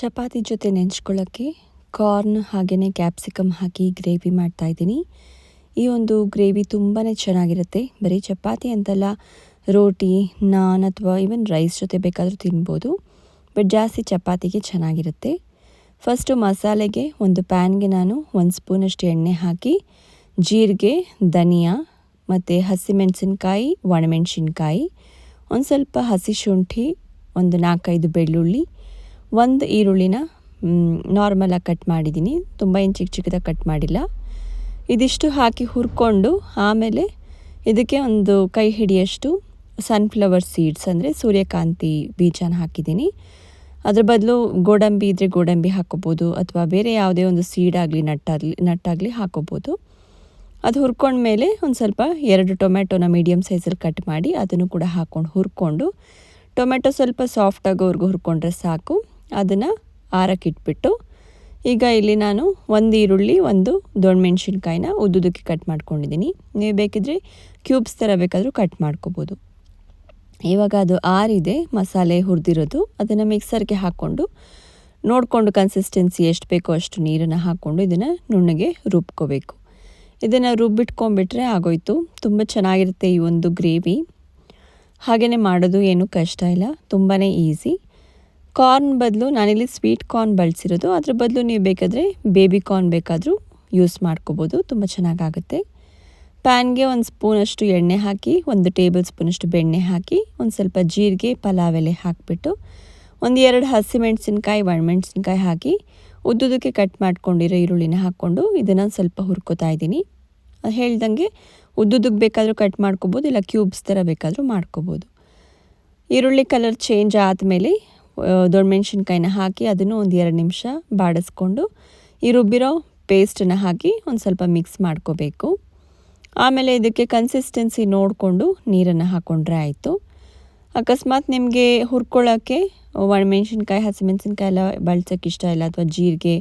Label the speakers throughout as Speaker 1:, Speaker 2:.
Speaker 1: ಚಪಾತಿ ಜೊತೆ ನೆಂಚ್ಕೊಳ್ಳೋಕ್ಕೆ ಕಾರ್ನ್ ಹಾಗೆಯೇ ಕ್ಯಾಪ್ಸಿಕಮ್ ಹಾಕಿ ಗ್ರೇವಿ ಮಾಡ್ತಾಯಿದ್ದೀನಿ ಈ ಒಂದು ಗ್ರೇವಿ ತುಂಬಾ ಚೆನ್ನಾಗಿರುತ್ತೆ. ಬರೀ ಚಪಾತಿ ಅಂತಲ್ಲ, ರೋಟಿ, ನಾನ್ ಅಥವಾ ಈವನ್ ರೈಸ್ ಜೊತೆ ಬೇಕಾದರೂ ತಿನ್ಬೋದು. ಬಟ್ ಜಾಸ್ತಿ ಚಪಾತಿಗೆ ಚೆನ್ನಾಗಿರುತ್ತೆ. ಫಸ್ಟು ಮಸಾಲೆಗೆ ಒಂದು ಪ್ಯಾನ್ಗೆ ನಾನು ಒಂದು ಸ್ಪೂನಷ್ಟು ಎಣ್ಣೆ ಹಾಕಿ, ಜೀರಿಗೆ, ಧನಿಯಾ ಮತ್ತು ಹಸಿಮೆಣಸಿನ್ಕಾಯಿ, ಒಣಮೆಣಸಿನ್ಕಾಯಿ, ಒಂದು ಸ್ವಲ್ಪ ಹಸಿ ಶುಂಠಿ, ಒಂದು ನಾಲ್ಕೈದು ಬೆಳ್ಳುಳ್ಳಿ ಒಂದು ಈರುಳ್ಳಿನ ನಾರ್ಮಲಾಗಿ ಕಟ್ ಮಾಡಿದ್ದೀನಿ ತುಂಬ ಏನು ಚಿಕ್ಕ ಚಿಕ್ಕದಾಗಿ ಕಟ್ ಮಾಡಿಲ್ಲ. ಇದಿಷ್ಟು ಹಾಕಿ ಹುರ್ಕೊಂಡು ಆಮೇಲೆ ಇದಕ್ಕೆ ಒಂದು ಕೈ ಹಿಡಿಯಷ್ಟು ಸನ್ಫ್ಲವರ್ ಸೀಡ್ಸ್ ಅಂದರೆ ಸೂರ್ಯಕಾಂತಿ ಬೀಜನ ಹಾಕಿದ್ದೀನಿ ಅದ್ರ ಬದಲು ಗೋಡಂಬಿ ಇದ್ದರೆ ಗೋಡಂಬಿ ಹಾಕೋಬೋದು ಅಥವಾ ಬೇರೆ ಯಾವುದೇ ಒಂದು ಸೀಡ್ ಆಗಲಿ ನಟ್ಟಾಗಲಿ ನಟ್ಟಾಗಲಿ ಹಾಕೋಬೋದು. ಅದು ಹುರ್ಕೊಂಡ್ಮೇಲೆ ಒಂದು ಸ್ವಲ್ಪ ಎರಡು ಟೊಮೆಟೊನ ಮೀಡಿಯಮ್ ಸೈಜಲ್ಲಿ ಕಟ್ ಮಾಡಿ ಅದನ್ನು ಕೂಡ ಹಾಕ್ಕೊಂಡು ಹುರ್ಕೊಂಡು ಟೊಮೆಟೊ ಸ್ವಲ್ಪ ಸಾಫ್ಟ್ ಆಗೋವರೆಗೂ ಹುರ್ಕೊಂಡ್ರೆ ಸಾಕು. ಅದನ್ನು ಆರಕ್ಕಿಟ್ಬಿಟ್ಟು ಈಗ ಇಲ್ಲಿ ನಾನು ಒಂದು ಈರುಳ್ಳಿ, ಒಂದು ದೊಣ್ಣೆ ಮೆಣಸಿನ್ಕಾಯಿನ ಉದ್ದುದಕ್ಕೆ ಕಟ್ ಮಾಡ್ಕೊಂಡಿದ್ದೀನಿ ನೀವು ಬೇಕಿದ್ರೆ ಕ್ಯೂಬ್ಸ್ ಥರ ಬೇಕಾದರೂ ಕಟ್ ಮಾಡ್ಕೋಬೋದು. ಇವಾಗ ಅದು ಆರಿದೆ, ಮಸಾಲೆ ಹುರಿದಿರೋದು, ಅದನ್ನು ಮಿಕ್ಸರ್ಗೆ ಹಾಕ್ಕೊಂಡು ನೋಡಿಕೊಂಡು ಕನ್ಸಿಸ್ಟೆನ್ಸಿ ಎಷ್ಟು ಬೇಕೋ ಅಷ್ಟು ನೀರನ್ನು ಹಾಕ್ಕೊಂಡು ಇದನ್ನು ನುಣ್ಣಗೆ ರುಬ್ಕೋಬೇಕು. ಇದನ್ನು ರುಬ್ಬಿಟ್ಕೊಂಡ್ಬಿಟ್ರೆ ಆಗೋಯ್ತು. ತುಂಬ ಚೆನ್ನಾಗಿರುತ್ತೆ ಈ ಒಂದು ಗ್ರೇವಿ. ಹಾಗೆಯೇ ಮಾಡೋದು ಏನೂ ಕಷ್ಟ ಇಲ್ಲ. ತುಂಬಾ ಈಸಿ. ಕಾರ್ನ್ ಬದಲು ನಾನಿಲ್ಲಿ ಸ್ವೀಟ್ ಕಾರ್ನ್ ಬಳಸಿರೋದು. ಅದ್ರ ಬದಲು ನೀವು ಬೇಕಾದರೆ ಬೇಬಿ ಕಾರ್ನ್ ಬೇಕಾದರೂ ಯೂಸ್ ಮಾಡ್ಕೋಬೋದು. ತುಂಬ ಚೆನ್ನಾಗಾಗುತ್ತೆ. ಪ್ಯಾನ್ಗೆ ಒಂದು ಸ್ಪೂನಷ್ಟು ಎಣ್ಣೆ ಹಾಕಿ, ಒಂದು ಟೇಬಲ್ ಸ್ಪೂನಷ್ಟು ಬೆಣ್ಣೆ ಹಾಕಿ, ಒಂದು ಸ್ವಲ್ಪ ಜೀರಿಗೆ, ಪಲಾವ್ ಎಲೆ ಹಾಕಿಬಿಟ್ಟು, ಒಂದು ಎರಡು ಹಸಿಮೆಣಸಿನ್ಕಾಯಿ ಒಣಮೆಣಸಿನ್ಕಾಯಿ ಹಾಕಿ ಉದ್ದುದಕ್ಕೆ ಕಟ್ ಮಾಡ್ಕೊಂಡಿರೋ ಈರುಳ್ಳಿನ ಹಾಕ್ಕೊಂಡು ಇದನ್ನು ಸ್ವಲ್ಪ ಹುರ್ಕೋತಾ ಇದ್ದೀನಿ. ಹೇಳ್ದಂಗೆ ಉದ್ದುದಕ್ಕೆ ಬೇಕಾದರೂ ಕಟ್ ಮಾಡ್ಕೋಬೋದು, ಇಲ್ಲ ಕ್ಯೂಬ್ಸ್ ಥರ ಬೇಕಾದರೂ ಮಾಡ್ಕೋಬೋದು. ಈರುಳ್ಳಿ ಕಲರ್ ಚೇಂಜ್ ಆದಮೇಲೆ ದೊಡ್ಡ ಮೆಣಸಿನ್ಕಾಯಿನ ಹಾಕಿ ಅದನ್ನು ಒಂದು ಎರಡು ನಿಮಿಷ ಬಾಡಿಸ್ಕೊಂಡು ಈ ರುಬ್ಬಿರೋ ಪೇಸ್ಟನ್ನು ಹಾಕಿ ಒಂದು ಸ್ವಲ್ಪ ಮಿಕ್ಸ್ ಮಾಡ್ಕೋಬೇಕು. ಆಮೇಲೆ ಇದಕ್ಕೆ ಕನ್ಸಿಸ್ಟೆನ್ಸಿ ನೋಡಿಕೊಂಡು ನೀರನ್ನು ಹಾಕ್ಕೊಂಡ್ರೆ ಆಯಿತು. ಅಕಸ್ಮಾತ್ ನಿಮಗೆ ಹುರ್ಕೊಳ್ಳೋಕ್ಕೆ ಒಣಮೆಣ್ಸಿನ್ಕಾಯಿ, ಹಸಿಮೆಣ್ಸಿನ್ಕಾಯಿ ಎಲ್ಲ ಬಳಸೋಕ್ಕೆ ಇಷ್ಟ ಇಲ್ಲ ಅಥವಾ ಜೀರಿಗೆ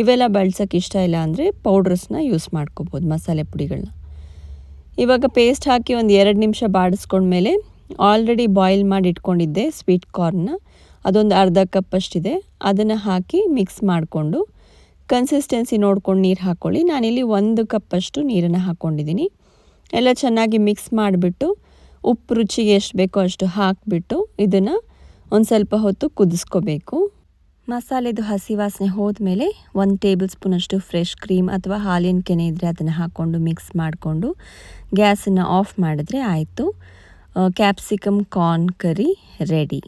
Speaker 1: ಇವೆಲ್ಲ ಬಳಸೋಕ್ಕೆ ಇಷ್ಟ ಇಲ್ಲ ಅಂದರೆ ಪೌಡ್ರಸ್ನ ಯೂಸ್ ಮಾಡ್ಕೋಬೋದು ಮಸಾಲೆ ಪುಡಿಗಳನ್ನ ಇವಾಗ ಪೇಸ್ಟ್ ಹಾಕಿ ಒಂದು ಎರಡು ನಿಮಿಷ ಬಾಡಿಸ್ಕೊಂಡ್ಮೇಲೆ ಆಲ್ರೆಡಿ ಬಾಯ್ಲ್ ಮಾಡಿ ಇಟ್ಕೊಂಡಿದ್ದೆ ಸ್ವೀಟ್ ಕಾರ್ನ್ನ ಅದೊಂದು ಅರ್ಧ ಕಪ್ಪಷ್ಟಿದೆ ಅದನ್ನು ಹಾಕಿ ಮಿಕ್ಸ್ ಮಾಡಿಕೊಂಡು ಕನ್ಸಿಸ್ಟೆನ್ಸಿ ನೋಡ್ಕೊಂಡು ನೀರು ಹಾಕ್ಕೊಳ್ಳಿ ನಾನಿಲ್ಲಿ ಒಂದು ಕಪ್ಪಷ್ಟು ನೀರನ್ನು ಹಾಕ್ಕೊಂಡಿದ್ದೀನಿ ಎಲ್ಲ ಚೆನ್ನಾಗಿ ಮಿಕ್ಸ್ ಮಾಡಿಬಿಟ್ಟು ಉಪ್ಪು ರುಚಿಗೆ ಎಷ್ಟು ಬೇಕೋ ಅಷ್ಟು ಹಾಕಿಬಿಟ್ಟು ಇದನ್ನು ಒಂದು ಸ್ವಲ್ಪ ಹೊತ್ತು ಕುದಿಸ್ಕೋಬೇಕು. ಮಸಾಲೆದು ಹಸಿ ವಾಸನೆ ಹೋದ್ಮೇಲೆ ಒಂದು ಟೇಬಲ್ ಸ್ಪೂನಷ್ಟು ಫ್ರೆಶ್ ಕ್ರೀಮ್ ಅಥವಾ ಹಾಲಿನ ಕೆನೆ ಇದ್ದರೆ ಅದನ್ನು ಹಾಕ್ಕೊಂಡು ಮಿಕ್ಸ್ ಮಾಡಿಕೊಂಡು ಗ್ಯಾಸನ್ನು ಆಫ್ ಮಾಡಿದ್ರೆ ಆಯಿತು. ಕ್ಯಾಪ್ಸಿಕಮ್ ಕಾರ್ನ್ ಕರಿ ರೆಡಿ